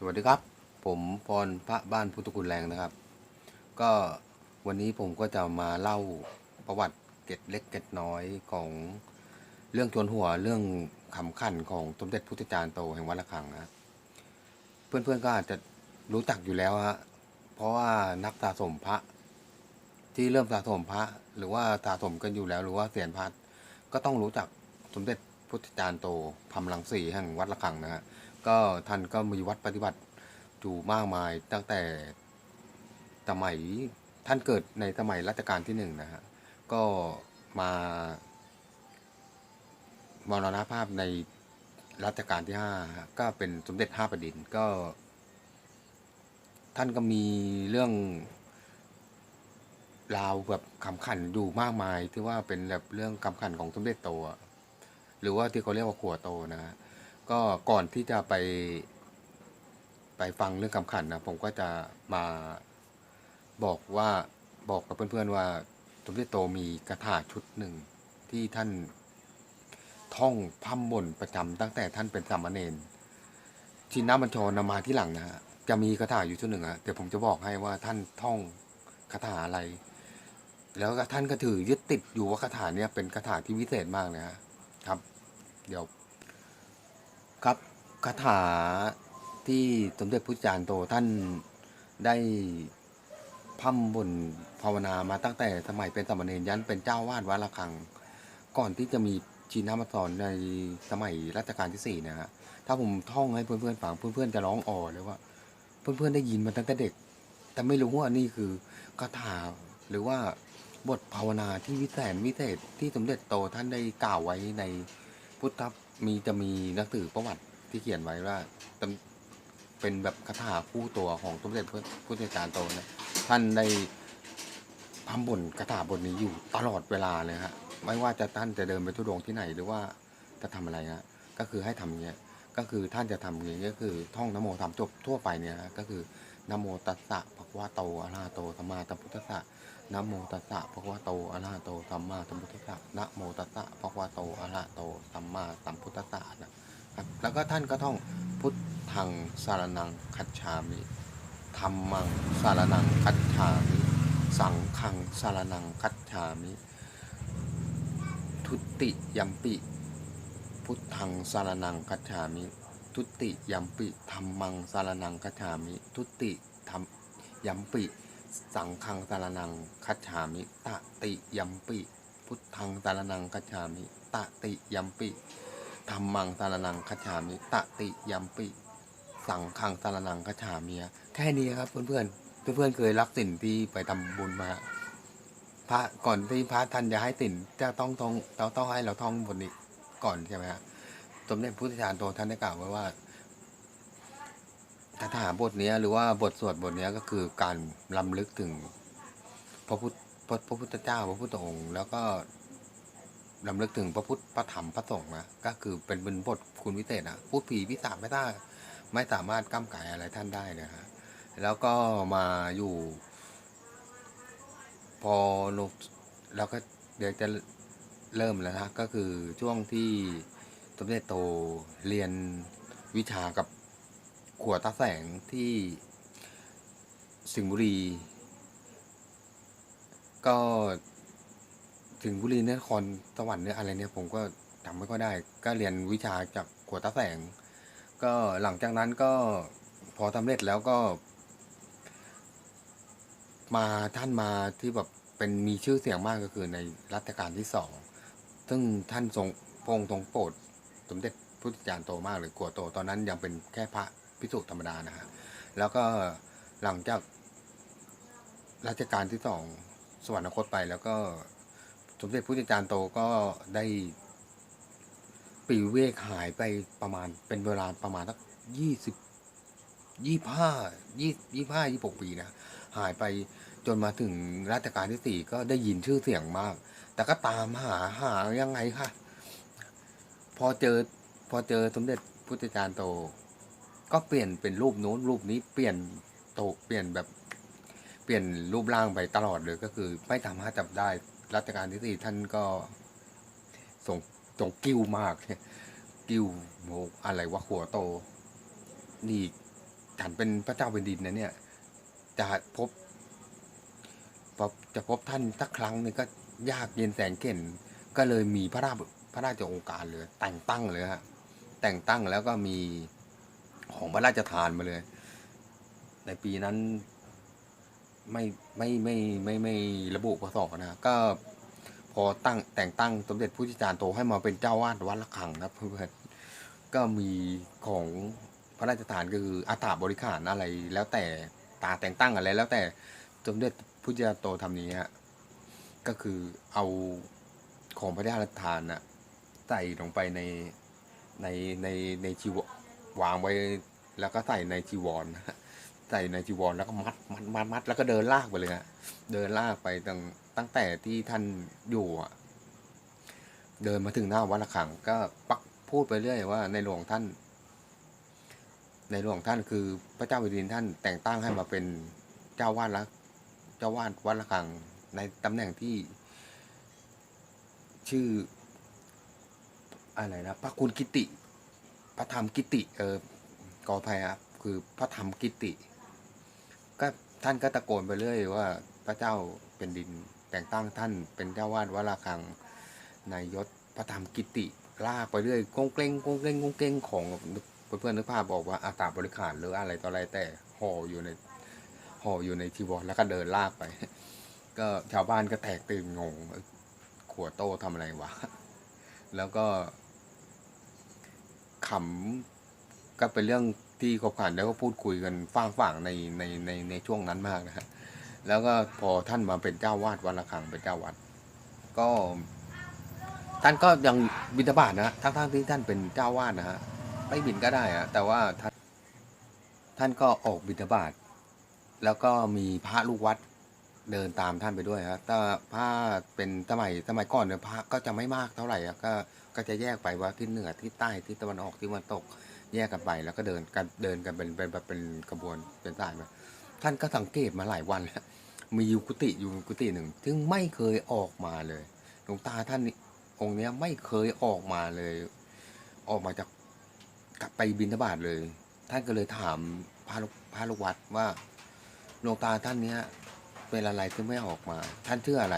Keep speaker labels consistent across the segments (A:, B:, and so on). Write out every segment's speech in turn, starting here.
A: สวัสดีครับ ผมพรพระบ้านพุทธคุณแรงนะครับ ก็วันนี้ผมก็จะมาเล่าประวัติเก็ดเล็กเก็ดน้อยของเรื่องชวนหัวเรื่องขำขันของสมเด็จพุทธจารย์โตแห่งวัดระฆังนะเพื่อนๆก็อาจจะรู้จักอยู่แล้วฮะเพราะว่านักสะสมพระ ที่เริ่มสะสมพระ หรือว่าสะสมกันอยู่แล้ว หรือว่าเสียนพระก็ต้องรู้จักสมเด็จพุทธจารย์โตพำลังสีแห่งวัดระฆังนะฮะ ก็ท่านก็มีวัดปฏิบัติอยู่มากมายตั้งแต่สมัยท่านเกิดในสมัยรัชกาลที่หนึ่งนะฮะก็มามรณภาพในรัชกาลที่ห้าก็เป็นสมเด็จห้าแผ่นดินก็ ท่านก็มีเรื่องราวแบบคำขันอยู่มากมายที่ว่าเป็นแบบเรื่องคำขันของสมเด็จโตหรือว่าที่เขาเรียกว่าขัวโตนะฮะ ก็ก่อนที่จะไป ไปฟังเรื่องคำขันนะผมก็จะมาบอกว่าบอกกับเพื่อนๆว่าสมเด็จโตมีคาถาชุดหนึ่งที่ท่านท่องพัมบนประจำตั้งแต่ท่านเป็นสามเณรชินน้าบัญชรนำมาที่หลังนะฮะจะมีคาถาอยู่ชุดหนึ่งอะเดี๋ยวผมจะบอกให้ว่าท่านท่องคาถาอะไร แล้วก็ท่านก็ถือยึดติดอยู่ว่าคาถาเนี้ยเป็นคาถาที่วิเศษมากเลยฮะครับ เดี๋ยว คาถาที่สมเด็จพระจารย์โตท่านได้พัมบนภาวนามาตั้งแต่สมัยเป็นสามเณรยันเป็นเจ้าวาดวัดระฆัง ก่อนที่จะมีชีนามาสอนในสมัยรัชกาลที่สี่นะฮะถ้าผมท่องให้เพื่อนๆฟังเพื่อนๆจะร้องอ๋อเลยว่า เพื่อนๆได้ยินมาตั้งแต่เด็ก แต่ไม่รู้ว่านี่คือคาถาหรือว่าบทภาวนาที่วิเศษวิเศษที่สมเด็จโตท่านได้กล่าวไว้ในพุทธมีจะมีหนังสือประวัติ ที่เขียนไว้ว่าเป็นแบบคาถาคู่ตัวของสมเด็จพระพุทธจารย์โตนะท่านได้พำบนคาถาบทนี้อยู่ตลอดเวลาเลยฮะไม่ว่าจะท่านจะเดินไปทุดงที่ไหนหรือว่าจะทำอะไรฮะก็คือให้ทำเงี้ยก็คือท่านจะทำอย่างเงี้ก็คือท่องนโมทำจบทั่วไปเนี่ยฮะก็คือนโมตัสสะภะคะวะโตอะระหะโตสัมมาสัมพุทธัสสะนะโมตัสสะภะคะวะโตอะระหะโตสัมมาสัมพุทธัสสะนะโมตัสสะภะคะวะโตอะระหะโตสัมมาสัมพุทธัสสะนะ ครับแล้วก็ท่านก็ท่องพุทธังสารนังคัจฉามิธรรมังสารนังคัจฉามิ สังฆังสารนังคัจฉามิ ทุติยัมปิ พุทธังสารนังคัจฉามิ ทุติยัมปิธรรมังสารนังคัจฉามิ ทุติธรรมยัมปิสังฆังสารนังคัจฉามิตติยัมปิ พุทธังสารนังคัจฉามิตติยัมปิ ธรรมังสารนังคัจฉามิตติยัมปิ สังฆังสารนังคัจฉามิแค่นี้ครับ เพื่อนๆเพื่อนๆเคยรับสินที่ไปทำบุญมาพระก่อนที่พระท่านจะให้สินจะต้องท่องเราต้องให้เราท่องบทนี้ก่อนใช่ไหมฮะสมเด็จพุทธจารย์โตท่านได้กล่าวไว้ว่าคาถาบทนี้หรือว่าบทสวดบทนี้ก็คือการลำลึกถึงพระพุทธพระพุทธเจ้าพระพุทธองค์ แล้วก็ ลำลึกถึงพระพุทธพระธรรมพระสงฆ์นะก็คือเป็นเป็นบทคุณวิเศษนะพูดผีพิสามไม่ได้ไม่สามารถก้ามไก่อะไรท่านได้นะฮะแล้วก็มาอยู่ พอลงแล้วก็เดี๋ยวจะเริ่มแล้วนะก็คือช่วงที่สมเด็จโตเรียนวิชากับขวตาแสงที่สิงห์บุรี ก็ สิงบุรีนครสวรรค์เนี่ยอะไรเนี่ยผมก็จำไม่ค่อยได้ ก็เรียนวิชาจากขวดตาแสง ก็หลังจากนั้นก็พอสำเร็จแล้วก็ มาท่านมาที่แบบเป็นมีชื่อเสียงมากก็คือในรัชกาลที่สองซึ่งท่านทรงพงทรงโปรดสมเด็จพุทธจารย์โตมากเลยกัวโตตอนนั้นยังเป็นแค่พระพิสุธรรมดานะฮะแล้วก็หลังจากรัชกาลที่สองสวรรคตไปแล้วก็ สมเด็จพระจารย์โตก็ได้ปีเวกหายไปประมาณเป็นเวลาประมาณสักยี่สิบยี่ห้ายี่ยี่ห้ายี่หกปีนะหายไปจนมาถึงรัชกาลที่สี่ก็ได้ยินชื่อเสียงมาก แต่ก็ตามหาหายังไงค่ะ พอเจอพอเจอสมเด็จพุทธจารย์โต ก็เปลี่ยนเป็นรูปนู้นรูปนี้เปลี่ยนโตเปลี่ยนแบบเปลี่ยนรูปร่างไปตลอดเลยก็คือ ไม่สามารถจับได้ รัชกาลที่สี่ท่านก็ส่งส่งกิ้วมาก กิ้วโมอะไรวะหัวโต นี่ฉันเป็นพระเจ้าแผ่นดินนะเนี่ย จะพบพบจะพบท่านสักครั้งนึงก็ยากเย็นแสนเข็นก็เลยมีพระราชพระราชองการเลย แต่งตั้งเลยฮะแต่งตั้งแล้วก็มีของพระราชทานมาเลย ในปีนั้น ไม่ไม่ไม่ไม่ไม่ไม่ระบุพศนะก็พอตั้งแต่งตั้งสมเด็จพระจิจารย์โตให้มาเป็นเจ้าวาดวัดละคังครับเพื่อนก็มีของพระราชทานก็คืออาตาบริขารอะไร แล้วแต่ตาแต่งตั้งอะไร แล้วแต่สมเด็จพระจิจารย์โตทำนี้ฮะก็คือเอาของพระราชทานน่ะใส่ลงไปในในในในจีวรวางไว้ แล้วก็ใส่ในจีวรนะ ใส่ในจีวรแล้วก็มัดมัดมัดมัดแล้วก็เดินลากไปเลยฮะเดินลากไปตั้งตั้งแต่ที่ท่านอยู่อะเดินมาถึงหน้าวัดระฆังก็ปักพูดไปเรื่อยว่าในหลวงท่าน ในหลวงท่านคือพระเจ้าแผ่นดินท่านแต่งตั้งให้มาเป็นเจ้าวาดละเจ้าวาดวัดระฆังในตำแหน่งที่ ชื่อ อะไรนะพระคุณกิติ พระธรรมกิติ เออกอภัยครับคือพระธรรมกิติ ก็ท่านก็ตะโกนไปเรื่อยว่าพระเจ้าเป็นดินแต่งตั้งท่านเป็นเจ้าวาดวัดระฆังนายยศพระธรรมกิติลากไปเรื่อยกงเกรงกงเกรงกงเกรงของเพื่อนๆนึกภาพบอกว่าอาตาบริขารหรืออะไรต่ออะไรแต่ห่ออยู่ในห่ออยู่ในทีวรแล้วก็เดินลากไป ก็ชาวบ้านก็แตกตื่นงงขวดโตทำอะไรวะ แล้วก็ขำก็เป็นเรื่อง ที่ขบขันแล้วก็พูดคุยกันฟ่างๆในในในในช่วงนั้นมากนะฮะแล้วก็พอท่านมาเป็นเจ้าวาดวัดระฆังเป็นเจ้าวัด ก็ ท่านก็ยังบิณฑบาตนะทั้งทั้งๆที่ท่านเป็นเจ้าวาดนะฮะไม่บินก็ได้อะแต่ว่าท่านท่านก็ออกบิณฑบาตแล้วก็มีพระลูกวัดเดินตามท่านไปด้วยครับถ้าพระเป็นสมัยสมัยก่อนเนี่ยพระก็จะไม่มากเท่าไหร่ก็ก็จะแยกไปว่าที่เหนือที่ใต้ที่ตะวันออกที่ตะวันตก แยกกันไปแล้วก็เดินกันเดินกันเป็นเป็นเป็นกระบวนเป็นสายมาท่านก็สังเกตมาหลายวันแล้วมีอยู่กุฏิอยู่กุฏิหนึ่งซึ่งไม่เคยออกมาเลยหลวงตาท่านองค์เนี้ยไม่เคยออกมาเลย ออกมาจากกลับไปบิณฑบาตเลย ท่านก็เลยถามพระพระลูกวัดว่าหลวงตาท่านเนี้ยเป็นอะไรที่ไม่ออกมา ท่านชื่ออะไร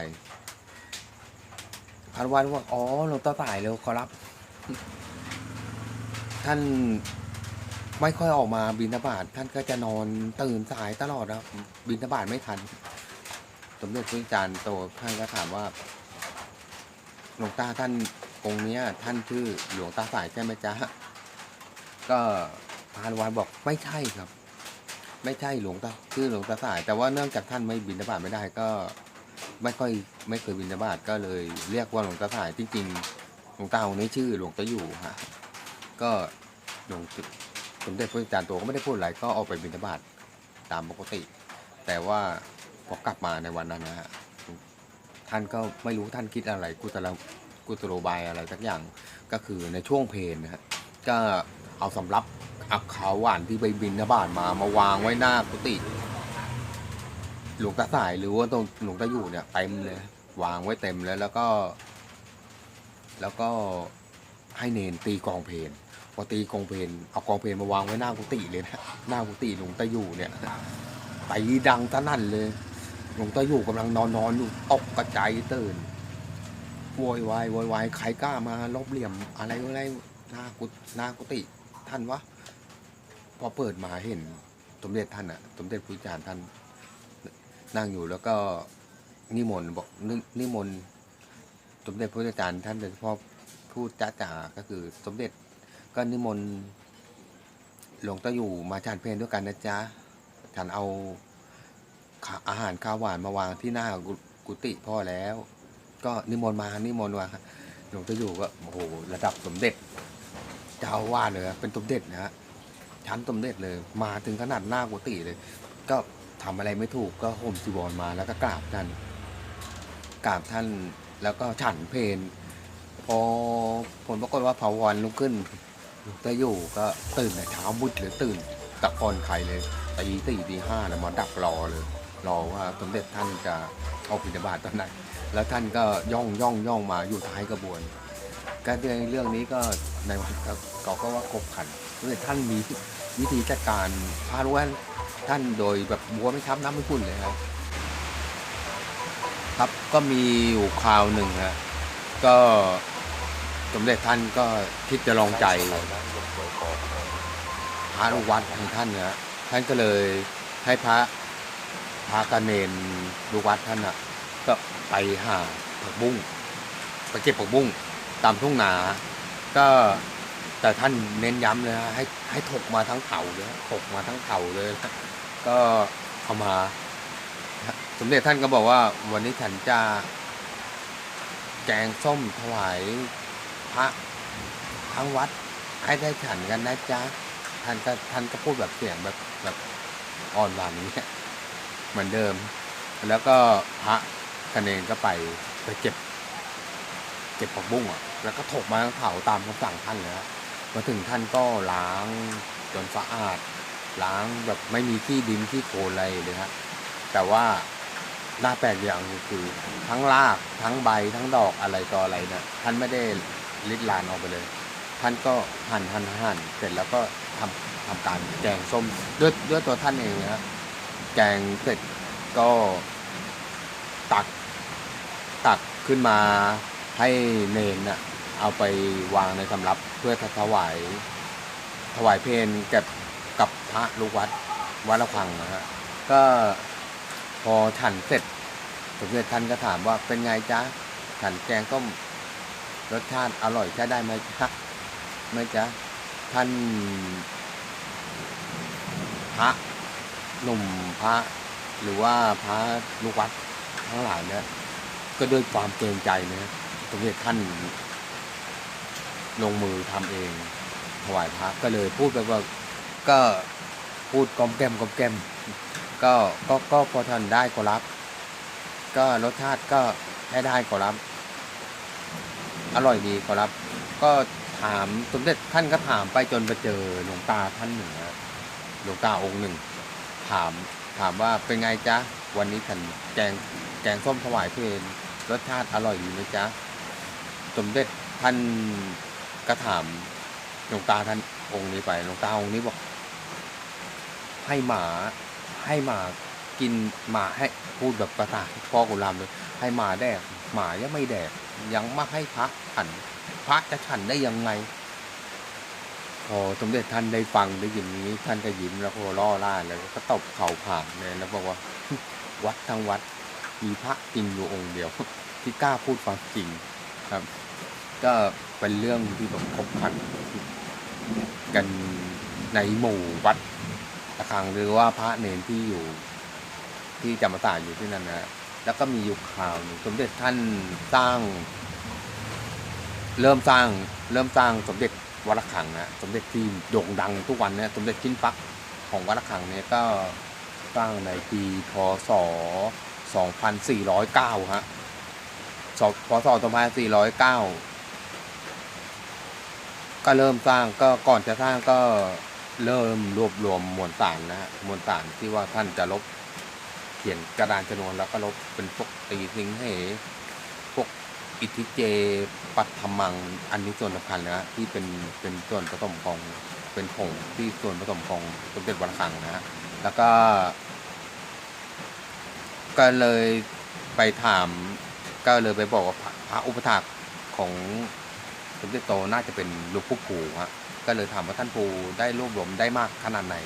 A: พระลูกวัดว่าอ๋อหลวงตาตายแล้วขอรับ ท่านไม่ค่อยออกมาบินบาตท่านก็จะนอนตื่นสายตลอดนะบินบาตไม่ทัน สมเด็จพระจารย์โตท่านก็ถามว่าหลวงตาท่านองค์เนี้ย ท่านชื่อหลวงตาสายใช่ไหมจ๊ะก็พานวานบอกไม่ใช่ครับ ไม่ใช่หลวงตาชื่อหลวงตาสาย แต่ว่าเนื่องจากท่านไม่บินบาตไม่ได้ก็ ไม่ค่อยไม่เคยบินบาตก็เลย เรียกว่าหลวงตาสายจริงๆหลวงตาองค์นี้ชื่อหลวงตาอยู่ฮะ ก็หลวงสมเด็จพระอาจารย์โตก็ไม่ได้พูดอะไรก็ออกไปบิณฑบาตตามปกติ แต่ว่าพอกลับมาในวันนั้นนะฮะท่านก็ไม่รู้ท่านคิดอะไรกุตละกุตโรบายอะไรสักอย่างก็คือในช่วงเพลนนะฮะก็เอาสำรับอักขาวหวานที่ไปบินฑบาตมามาวางไว้หน้ากุฏิหลวงตาสายหรือว่าตรงหลวงตาอยู่เนี่ยเต็มเลยวางไว้เต็มแล้วแล้วก็ แล้วก็ให้เนนตีกองเพลน พอตีกองเพลนเอากองเพลนมาวางไว้หน้ากุฏิเลยนะหน้ากุฏิหลวงตาอยู่เนี่ยไปดังตะนั่นเลยหลวงตาอยู่กำลังนอนนอนอยู่ตกกระจายตื่นโวยวายโวยวายใครกล้ามาลบเหลี่ยมอะไรอะไรหน้ากุหน้ากุฏิท่านวะพอเปิดมาเห็นสมเด็จท่านอะสมเด็จพระอาจารย์ท่าน นั่งอยู่แล้วก็นิมนต์บอกนินิมนต์สมเด็จพระอาจารย์ท่านโดยเฉพาะพูดจ้าจ๋าก็คือสมเด็จ ก็นิมนต์หลวงตาอยู่มาฉันเพลด้วยกันนะจ๊ะฉันเอาอาหารข้าวหวานมาวางที่หน้ากุฏิพ่อแล้ว ก็นิมนต์มานิมนต์มาหลวงตาอยู่ก็โอ้โหระดับสมเด็จเจ้าอาวาสเลยเป็นสมเด็จนะฮะชั้นสมเด็จเลย มาถึงขนาดหน้ากุฏิเลย ก็ทำอะไรไม่ถูกก็ห่มจีวรมาแล้วก็กราบท่านกราบท่านแล้วก็ฉันเพลพอผลปรากฏว่าเผาวันลุกขึ้น จะอยู่ก็ตื่นแต่เช้ามืดเลยตื่นตะกอนไข่เลยตีสี่ตีห้าแล้วมาดักรอเลย รอว่าสมเด็จท่านจะออกพิธบาตตอนไหนแล้วท่านก็ย่องย่องย่องมาอยู่ท้ายกระบวนก็ในเรื่องนี้ก็ในวันก็เขาก็ว่าครบขันสมเด็จท่านมีวิธีจัดการพระรู้ว่าท่านโดยแบบบัวไม่ช้ำน้ำไม่ขุ่นเลยครับครับก็มีอยู่คราวหนึ่งฮะก็ สมเด็จท่านก็คิดจะลองใจพระลูกวัดของท่านเนี่ยท่านก็เลยให้พระพระกระเนนลูกวัดท่านอะ ก็ไปหาผักบุ้งไปเก็บผักบุ้งตามทุ่งนา ก็แต่ท่านเน้นย้ำเลยฮะให้ให้ถกมาทั้งเถาเลยถกมาทั้งเถาเลยนะก็เอามา สมเด็จท่านก็บอกว่าวันนี้ฉันจะแกงส้มถวาย พระทั้งวัดให้ได้ฉันกันนะจ๊ะท่านก็ท่านก็พูดแบบเสียงแบบแบบอ่อนหวานอย่างเงี้ยเหมือนเดิม แล้วก็พระคะเนนก็ไปไปเก็บ เก็บผักบุ้งอะ แล้วก็ถกมาเผาตามคำสั่งท่านเลยฮะมาถึงท่านก็ล้างจนสะอาด ล้างแบบไม่มีที่ดินที่โคลนอะไรเลยฮะแต่ว่าหน้าแปลกอย่างหนึ่งคือทั้งรากทั้งใบทั้งดอกอะไรต่ออะไรเนี่ยท่านไม่ได้ ลิดลานออกไปเลย ท่านก็หั่นหั่นหั่นเสร็จแล้วก็ทำทำการแกงส้มด้วยด้วยตัวท่านเองนะแกงเสร็จก็ตักตักขึ้นมาให้เนนน่ะเอาไปวางในสำรับเพื่อถวายถวายเพลงกับกับพระลูกวัดวัดละพังนะฮะก็พอฉันเสร็จสมเด็จท่านก็ถามว่าเป็นไงจ๊ะฉันแกงต้ม รสชาติอร่อยใช้ได้ไหมจ๊ะไม่จ๊ะท่านพระหนุ่มพระ หรือว่าพระลูกวัดทั้งหลายเนี่ยก็ด้วยความเกรงใจนะสมเด็จท่านลงมือทำเอง ถวายพระก็เลยพูดไปว่าก็พูดกลอมแกมกลอมแกมก็ก็ก็พอท่านได้ก็รับ ก็รสชาติก็ได้ได้ก็รับ อร่อยดีก็รับ ก็ถามสมเด็จท่านก็ถามไปจนไปเจอหลวงตาท่านหนึ่งนะหลวงตาองค์หนึ่ง ถามถามว่าเป็นไงจ๊ะ วันนี้ฉันแกงแกงส้มถวายเพลนรสชาติอร่อยดีไหมจ๊ะ สมเด็จท่านก็ถามหลวงตาท่านองค์นี้ไปหลวงตาองค์นี้บอก ให้หมาให้หมากินหมาให้พูดแบบภาษาพ่อกุลามเลยให้หมาแดกหมายังไม่แดก ยังไมาให้พระฉัน พระจะฉันได้ยังไงพอสมเด็จท่านได้ฟังได้ยินอย่างนี้ ท่านก็ยิ้มแล้วก็ล่อล่าแล้วก็ตบเข่าผ่านเลยแล้วบอกว่า วัดทั้งวัดมีพระจริงอยู่องค์เดียว ที่กล้าพูดความจริงครับ ก็เป็นเรื่องที่แบบคบขันกันในหมู่วัดตะคังหรือว่าพระเนนที่อยู่ ที่จำปาตาอยู่ที่นั่นนะ แล้วก็มีอยู่ข่าวหนึ่งสมเด็จท่านสร้าง เริ่มสร้าง เริ่มสร้างสมเด็จวัดระฆังนะสมเด็จที่โด่งดังทุกวันเนี่ยสมเด็จชิ้นปักของวัดระฆังเนี่ยก็สร้างในปีพศ 2409 ฮะศพศ 2409 ก็เริ่มสร้างก็ก่อนจะสร้างก็เริ่มรวบรวมมวลสารนะฮะมวลสารที่ว่าท่านจะลบ เขียนกระดานชนวนแล้วก็ลบเป็นพวกตีสิงเหพวกอิทธิเจ ปัตถมัง อันนี้ส่วนสำคัญนะฮะที่เป็นเป็นส่วนผสมของเป็นผงที่ส่วนผสมของสมเด็จวัดระฆังนะฮะแล้วก็ ก็เลยไปถามก็เลยไปบอกว่าพระอุปถากของสมเด็จโตน่าจะเป็นหลูกปู่ผูฮะก็เลยถามว่าท่านปูได้รวบรวมได้มากขนาดไหน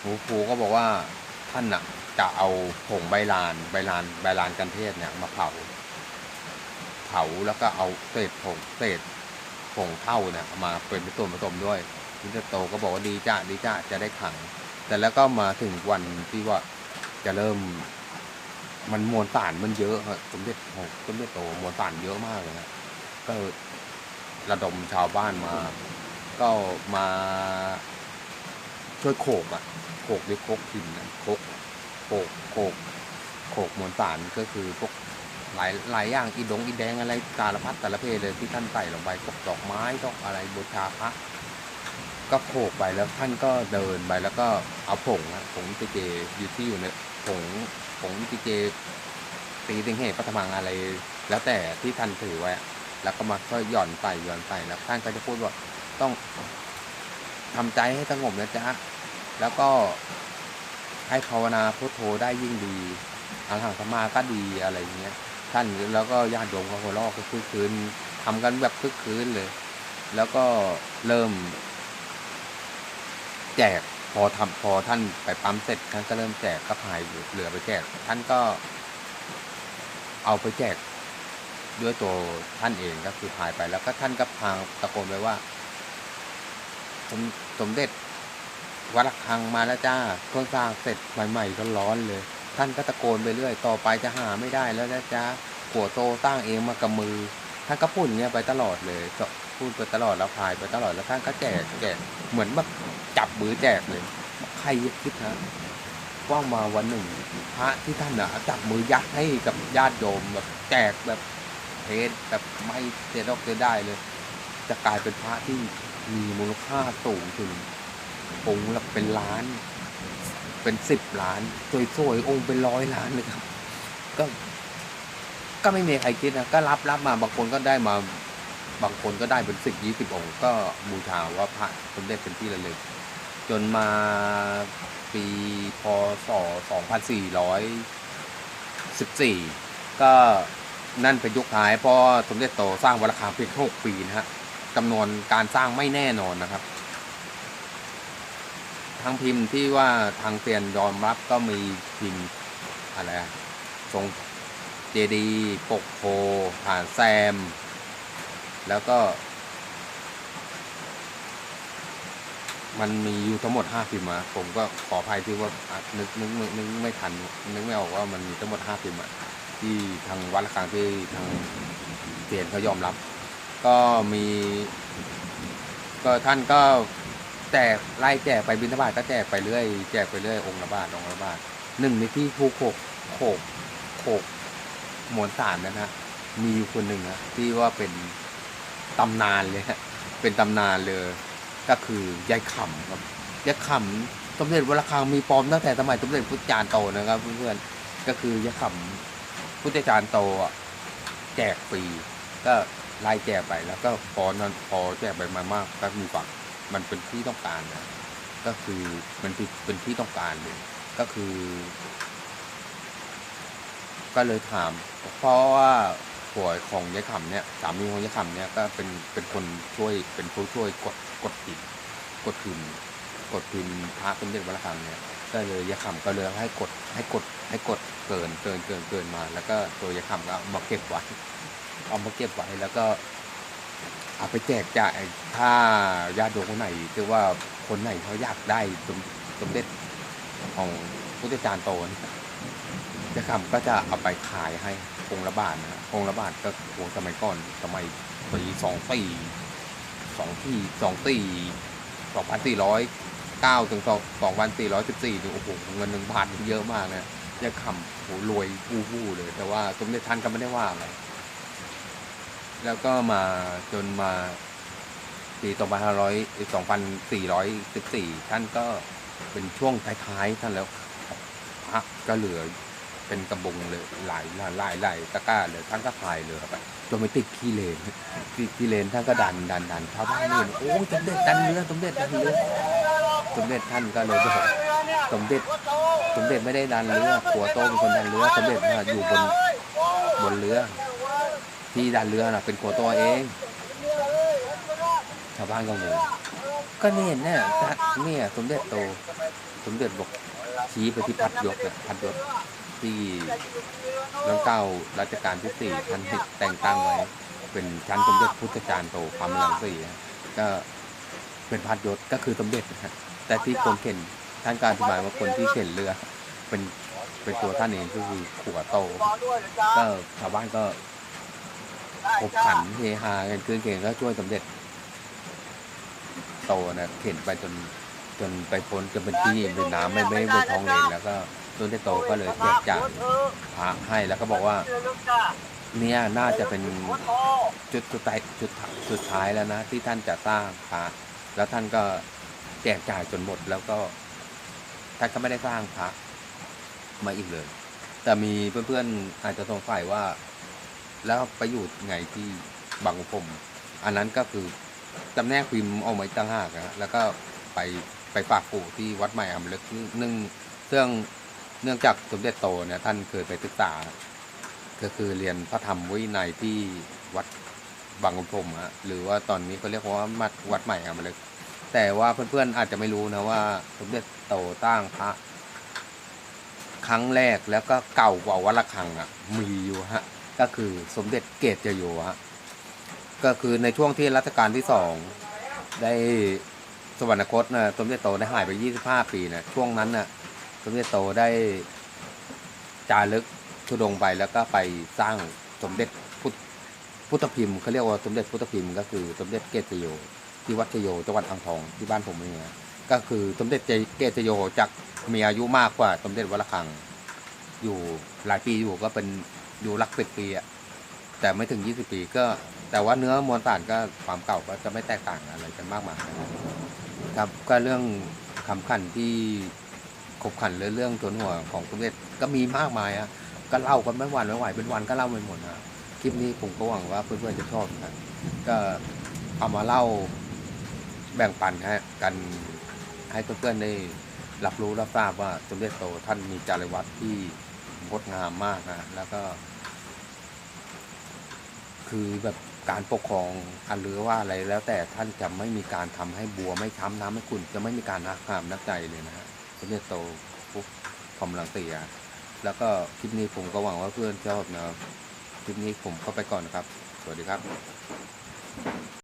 A: หลวงปู่ก็บอกว่าท่านน่ะ จะเอาผงใบลานใบลานใบลานกันเทศเนี่ยมาเผา เผาแล้วก็เอาเศษผงเศษผงเท่าเนี่ยมาเป็นส่วนผสมด้วยสมเด็จโตก็บอกว่าดีจ้าดีจ้าจะได้ขัง แต่แล้วก็มาถึงวันที่ว่าจะเริ่มมันมวลสารมันเยอะครับสมเด็จสมเด็จโตมวลสารเยอะมากเลยนะก็ระดมชาวบ้านมา ก็มาช่วยโขกอะโขกด้วยโขกหินนะโขก โขกโขกโขกมวลสารก็คือพวกหลายหลายอย่างอีดงอีแดงอะไรสารพัดแต่ละเพศเลยที่ท่านใส่ลงไปพวกดอกไม้ดอกอะไรบูชาพระก็โขกไปแล้วท่านก็เดินไปแล้วก็เอาผงนะผงอิติเจอยู่ที่อยู่ในผงผงอิติเจตีสิงเหตุปัทมังอะไร แล้วแต่ที่ท่านถือไว้แล้วก็มาค่อยหย่อนไปหย่อนไปแล้วท่านก็จะพูดว่าต้องทำใจให้สงบนะจ๊ะแล้วก็ ให้ภาวนาพุทโธได้ยิ่งดีอาหังสมาก็ดีอะไรอย่างเงี้ย ท่านแล้วก็ญาติโยมเขาหัวเราะก็คึกคืนทำกันแบบคึกคืนเลย แล้วก็เริ่ม แจกพอทำพอท่านไปปั๊มเสร็จท่านก็เริ่มแจกก็พายเหลือไปแจก ท่านก็เอาไปแจกด้วยตัวท่านเองก็คือพายไปแล้วก็ท่านก็พางตะโกนไปว่าสมสมเด็จ วัดระฆังมาแล้วจ้าเพิ่งสร้างเสร็จใหม่ๆก็ร้อนเลย ท่านก็ตะโกนไปเรื่อย ต่อไปจะหาไม่ได้แล้วนะจ๊ะขัวโตตั้งเองมากับมือ ท่านก็พูดอย่างเงี้ยไปตลอดเลยก็พูดไปตลอดแล้วพายไปตลอดแล้วท่านก็แจกแจกเหมือนแบบจับมือแจกเลย ใครคิดนะว่ามาวันหนึ่ง พระที่ท่านอะจับมือยัดให้กับญาติโยมแบบแจกแบบเทสแบบไม่เสียดอกเสียได้เลย จะกลายเป็นพระที่มีมูลค่าสูงถึง องค์ละเป็นล้าน เป็นสิบล้านสวยๆองค์เป็นร้อยล้านเลยครับ ก็ก็ไม่มีใครคิดนะก็รับรับมาบางคนก็ได้มาบางคนก็ได้เป็นสิบยี่สิบองค์ก็บูชาว่าพระสมเด็จเป็นที่ระลึก จนมาปีพศสองพันสี่ร้อยสิบสี่ก็นั่นเป็นยุคท้ายเพราะสมเด็จโตสร้างวัดระฆังเพียงหกปีนะฮะจำนวนการสร้างไม่แน่นอนนะครับ ทางพิมพ์ที่ว่าทางเตียนยอมรับก็มีพิมพ์อะไรทรงเจดีปกโพฐานแซม แล้วก็ มันมีอยู่ทั้งหมดห้าพิมพ์อะผมก็ขออภัยที่ว่านึกนึกนึกนึกไม่ทัน นึกไม่ออกว่ามันมีทั้งหมดห้าพิมพ์อะที่ทางวัดละคังที่ทางเตียนเขายอมรับ ก็มี ก็ท่านก็ แจกไล่แจกไปบิณฑบาตก็แจกไปเรื่อยแจกไปเรื่อยองค์ละบาทองค์ละบาทหนึ่งในที่ผู้โขกโขกโขกมวลสารนะฮะมีอยู่คนหนึ่งนะที่ว่าเป็นตำนานเลยฮะเป็นตำนานเลย ก็คือยายขำครับยายขำสมเด็จวระฆังมีปลอมตั้งแต่สมัยสมเด็จพุทธจารย์โตนะครับเพื่อนๆก็คือยายขำพุทธจารย์โตอะแจกฟรีก็ไล่แจกไปแล้วก็พอนั้นพอแจกไปมามากก็มีฝัง มันเป็นที่ต้องการนะก็คือมันเป็นเป็นที่ต้องการเลยก็คือ ก็เลยถาม เพราะว่าผัวของยายขำเนี่ยสามีของยายขำเนี่ยก็เป็นเป็นคนช่วยเป็นผู้ช่วยกดกดพิมพ์กดพิมพ์กดพิมพ์พระสมเด็จวัดระฆังเนี่ยก็เลยยายขำก็เลยให้กดให้กดให้กดเกินเกินเกินเกินมา แล้วก็ตัวยายขำก็มาเก็บไว้เอามาเก็บไว้แล้วก็ เอาไปแจกจ่ายถ้าญาติโยมคนไหนคือว่าคนไหนเขาอยากได้สมสมเด็จของพุทธจารย์โตนี่ยจะคำก็จะเอาไปขายให้องค์ละบาทนะองค์ละบาทก็โหสมัยก่อนสมัยปีสองสี่สองที่สองสี่สองพันสี่ร้อยเก้าถึงสองสองพันสี่ร้อยสิบสี่นี่โอ้โหเงินหนึ่งบาทเยอะมากนะจะคำโหรวยฟู่ฟู่เลย แต่ว่าสมเด็จท่านก็ไม่ได้ว่าอะไร แล้วก็มาจนมาปีสองพันห้าร้อยสองพันสี่ร้อยสิบสี่ท่านก็เป็นช่วงท้ายๆท่านแล้วพระก็เหลือเป็นกระบงเลยหลายหลายหลายลายตะกร้าเลยท่านก็พายเรือไปจนไปติดขี้เลนขี้เลนท่านก็ดันดันดันชาวบ้านนี่โอ้สมเด็จดันเรือสมเด็จดันเรือสมเด็จท่านก็เลยบอกสมเด็จสมเด็จไม่ได้ดันเรือขัวโตเป็นคนดันเรือสมเด็จอยู่บนบนเรือ ที่ดันเรือน่ะเป็นขัวโตเองชาวบ้านก็งงก็เนี่ยเนี่ยเนี่ยสมเด็จโต สมเด็จบอกชี้ไปที่พัดยศน่ะพัดยศที่รัชเก้ารัชกาลที่สี่ท่านให้แต่งตั้งไว้ เป็นชั้นสมเด็จพุทธจารย์โตความลังสี่ก็เป็นพัดยศก็คือสมเด็จนะแต่ที่คนเข็นท่านการอธิบายว่าคนที่เข็นเรือเป็นเป็นตัวท่านเองก็คือขัวโตก็ชาวบ้านก็ ขบขันเฮฮากันคืนเก่งก็ช่วยสมเด็จ โตนะเข็นไปจนจนไปพ้นจนเป็นที่เป็นน้ำไม่ไม่ไม่ท้องเลนแล้วก็สมเด็จโตก็เลยแจกจ่ายพระให้แล้วก็บอกว่า เนี่ยน่าจะเป็นจุดสุดท้ายจุดสุดท้ายแล้วนะ ที่ท่านจะสร้างพระแล้วท่านก็แจกจ่ายจนหมดแล้วก็ท่านก็ไม่ได้สร้างพระมาอีกเลย แต่มีเพื่อนๆอาจจะสงสัยว่า แล้วไปอยู่ไงที่บางกะพรมอันนั้นก็คือจำแนกพิมพ์เอาไว้ต่างหากนะแล้วก็ไปไปฝากปู่ที่วัดใหม่อำลึกนื่งเรื่องเนื่องจากสมเด็จโตเนี่ยท่านเคยไปศึกษา ก็คือเรียนพระธรรมวินัยที่วัดบางขุนพรมฮะหรือว่าตอนนี้ก็เรียกว่าวัดวัดใหม่อำลึก แต่ว่าเพื่อนๆอาจจะไม่รู้นะว่า สมเด็จโตตั้งพระครั้งแรกแล้วก็เก่ากว่าวัดระฆังอะมีอยู่ฮะ ก็คือสมเด็จเกตเจโยฮะก็คือในช่วงที่รัชกาลที่สองได้สวรรคตนะสมเด็จโตได้หายไป 25 ปีนะช่วงนั้นน่ะสมเด็จโตได้จารึกทุดงไปแล้วก็ไปสร้างสมเด็จพุทธพุทธพิมพ์เขาเรียกว่าสมเด็จพุทธพิมพ์ก็คือสมเด็จเกตเจโยที่วัดเจโยจังหวัดอ่างทองที่บ้านผมเองนะก็คือสมเด็จเกตเจโยจากมีอายุมากกว่าสมเด็จวัดระฆัง อยู่หลายปีอยู่ก็เป็น อยู่หลักสิบปีอะแต่ไม่ถึงยี่สิบปีก็ แต่ว่าเนื้อมวลสารก็ความเก่าก็จะไม่แตกต่างอะไรกันมากมายครับก็เรื่องคำขันที่ขบขันหรือเรื่องทวนหัวของสมเด็จก็มีมากมายอะก็เล่ากันไม่หวันไม่ไหวเป็นวันก็เล่าไปหมดนะคลิปนี้ผมก็หวังว่าเพื่อนๆจะชอบนะก็เอามาเล่าแบ่งปันฮะกันให้เพื่อนๆได้รับรู้รับทราบว่าสมเด็จโตท่านมีจารีวัตรที่ งดงามมากนะแล้วก็ คือแบบการปกครองอันหรือว่าอะไรแล้วแต่ท่านจะไม่มีการทำให้บัวไม่ช้ำน้ำไม่ขุ่นจะไม่มีการนักหามนักใจเลยนะฮะสมเด็จโตปุ๊บคอมลังเตียแล้วก็คลิปนี้ผมก็หวังว่าเพื่อนชอบนะครับคลิปนี้ผมก็ไปก่อนนะครับ สวัสดีครับ